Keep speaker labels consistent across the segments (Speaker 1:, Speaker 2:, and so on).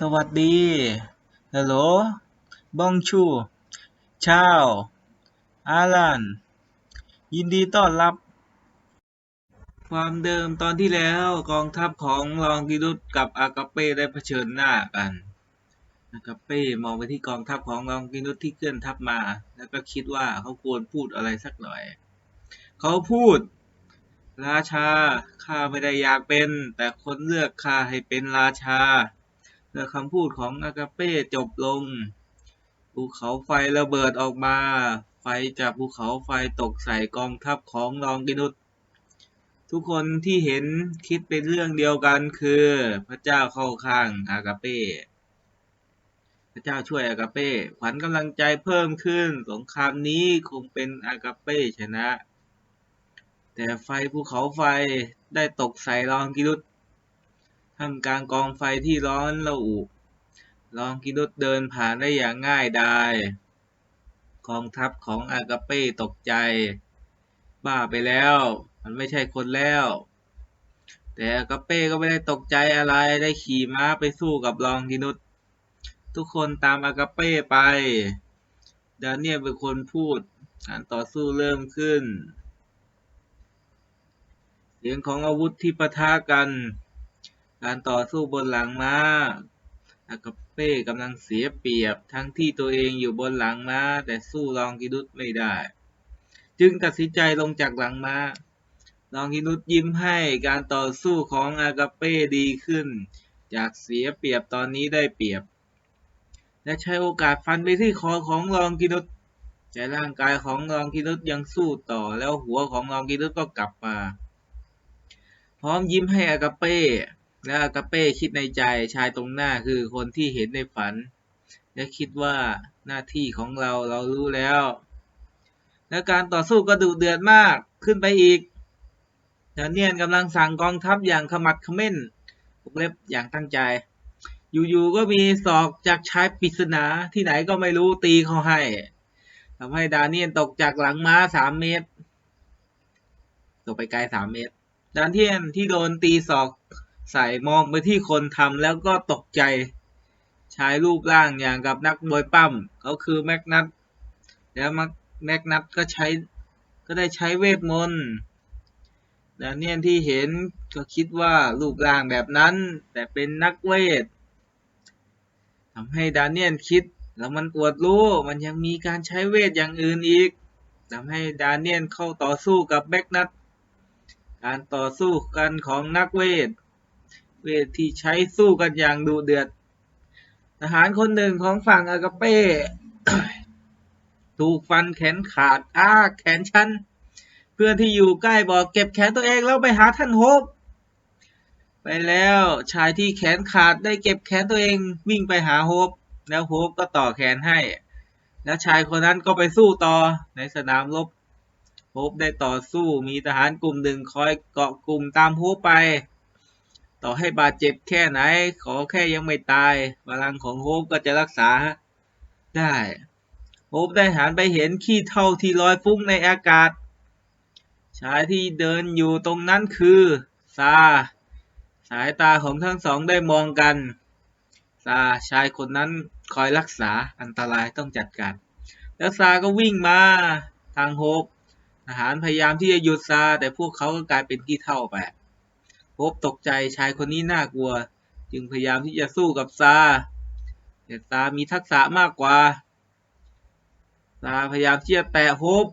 Speaker 1: สวัสดีฮัลโหลบองชูชาวอาลันยินดีต้อนรับ ความเดิมตอนที่แล้วกองทัพของรองกิรุตกับอากาเป้ได้เผชิญหน้ากันอากาเป้มองไปที่กองทัพของรองกิรุตที่เคลื่อนทัพมา แล้วก็คิดว่าเขาควรพูดอะไรสักหน่อย เขาพูด ราชาข้าไม่ได้อยากเป็น แต่คนเลือกข้าให้เป็นราชา เมื่คำพูดของอากาเป้จบลง ภูเขาไฟระเบิดออกมา ไฟจากภูเขาไฟตกใส่กองทัพของรองกินุตทุกคนที่เห็นคิดเป็นเรื่องเดียวกันคือ พระเจ้าเข้าข้างอากาเป้ พระเจ้าช่วยอากาเป้ขวัญกำลังใจเพิ่มขึ้น สงครามนี้คงเป็นอากาเป้ชนะ แต่ไฟภูเขาไฟได้ตกใส่รองกิรุต ท่ามกลางกองไฟที่ร้อนระอุรองกิรุตเดินผ่านได้อย่างง่ายดายกองทัพของอากาเป้ตกใจ บ้าไปแล้ว มันไม่ใช่คนแล้ว แต่อากาเป้ก็ไม่ได้ตกใจอะไรได้ขี่ม้าไปสู้กับรองกินุตทุกคนตามอากาเป้ไปดาเนียเป็นคนพูดการต่อสู้เริ่มขึ้น เสียงของอาวุธที่ปะทะกัน การต่อสู้บนหลังม้า อากาเป้กำลังเสียเปรียบทั้งที่ตัวเองอยู่บนหลังม้า แต่สู้รองกินุตไม่ได้ จึงตัดสินใจลงจากหลังม้ารองกินุตยิ้มให้การต่อสู้ของอากาเป้ดีขึ้น จากเสียเปรียบตอนนี้ได้เปรียบ และใช้โอกาสฟันไปที่คอของรองกินุตแต่ร่างกายของรองกินุตยังสู้ต่อแล้วหัวของรองกินุตก็กลับมา พร้อมยิ้มให้อากาเป้ และอากาเป้คิดในใจชายตรงหน้าคือคนที่เห็นในฝัน และคิดว่าหน้าที่ของเราเรารู้แล้ว และการต่อสู้ก็ดุเดือดมากขึ้นไปอีกดาเนียนกำลังสั่งกองทัพอย่างขมักขม้นวงเล็บอย่างตั้งใจ อยู่ๆก็มีศอกจากชายปริศนาที่ไหนก็ไม่รู้ตีเขาให้ทำให้ดาเนียนตกจากหลังม้าสามเมตร ตกไปไกลสามเมตร ดาเนียนที่โดนตีศอก ใส่มองไปที่คนทำแล้วก็ตกใจ ใชายรูปร่างอย่างกับนักมวยปั้มเขาคือแม็กนัทแล้วแม็กนัทก็ใช้ก็ได้ใช้เวทมนต์ดาเนียนที่เห็นก็คิดว่ารูปร่างแบบนั้น แต่เป็นนักเวททำให้ดาเนียนคิดแล้วมันอวดรู้มันยังมีการใช้เวทอย่างอื่นอีกทำให้ดาเนียนเข้าต่อสู้กับแม็กนัทการต่อสู้กันของนักเวท เวทที่ใช้สู้กันอย่างดุเดือด ทหารคนหนึ่งของฝั่งอากาเป้ถูกฟันแขนขาดอ้าแขนฉัน เพื่อนที่อยู่ใกล้บอกเก็บแขนตัวเองแล้วไปหาท่านโฮปไปแล้วชายที่แขนขาดได้เก็บแขนตัวเองวิ่งไปหาโฮปแล้วโฮปก็ต่อแขนให้ แล้วชายคนนั้นก็ไปสู้ต่อในสนามรบโฮปได้ต่อสู้มีทหารกลุ่มหนึ่งคอยเกาะกลุ่มตามโฮปไป ต่อให้บาดเจ็บแค่ไหน ขอแค่ยังไม่ตายพลังของโฮปก็จะรักษาได้โฮปได้หันไปเห็นขี้เท่าที่ลอยฟุ้งในอากาศ ชายที่เดินอยู่ตรงนั้นคือซาสายตาของทั้งสองได้มองกันซาชายคนนั้นคอยรักษาอันตรายต้องจัดการแล้วซาก็วิ่งมาทางโฮปทหารพยายามที่จะหยุดซาแต่พวกเขาก็กลายเป็นขี้เท่าไป โฮปตกใจชายคนนี้น่ากลัว จึงพยายามที่จะสู้กับซาแต่ซามีทักษะมากกว่าซาพยายามที่จะแตะโฮป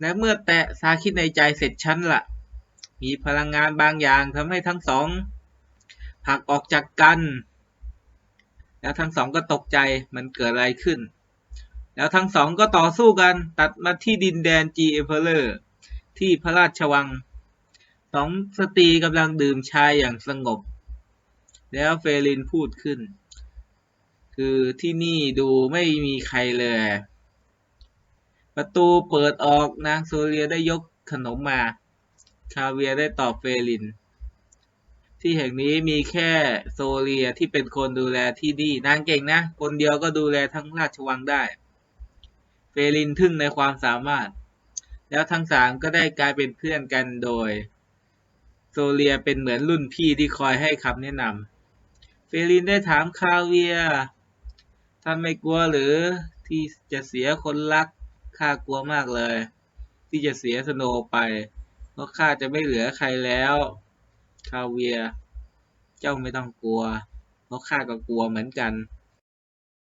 Speaker 1: และเมื่อแตะซาคิดในใจเสร็จชั้นละมีพลังงานบางอย่างทำให้ทั้งสองผลักออกจากกัน แล้วทั้งสองก็ตกใจมันเกิดอะไรขึ้น แล้วทั้งสองก็ต่อสู้กันตัดมาที่ดินแดนจีเอเพเลอร์ที่พระราชวัง สองสตรีกำลังดื่มชายอย่างสงบ แล้วเฟลินพูดขึ้น คือที่นี่ดูไม่มีใครเลย ประตูเปิดออกนางโซเลียได้ยกขนมมา คาเวียได้ตอบเฟลิน ที่แห่งนี้มีแค่โซเลียที่เป็นคนดูแลที่นี่นางเก่งนะ คนเดียวก็ดูแลทั้งราชวังได้ เฟลินทึ่งในความสามารถ แล้วทั้งสามก็ได้กลายเป็นเพื่อนกันโดย โซเลียเป็นเหมือนรุ่นพี่ที่คอยให้คำแนะนำเฟลินได้ถามคาเวียท่านไม่กลัวหรือที่จะเสียคนรักข้ากลัวมากเลย ที่จะเสียสโนไป เพราะข้าจะไม่เหลือใครแล้วคาเวีย เจ้าไม่ต้องกลัว เพราะข้าก็กลัวเหมือนกัน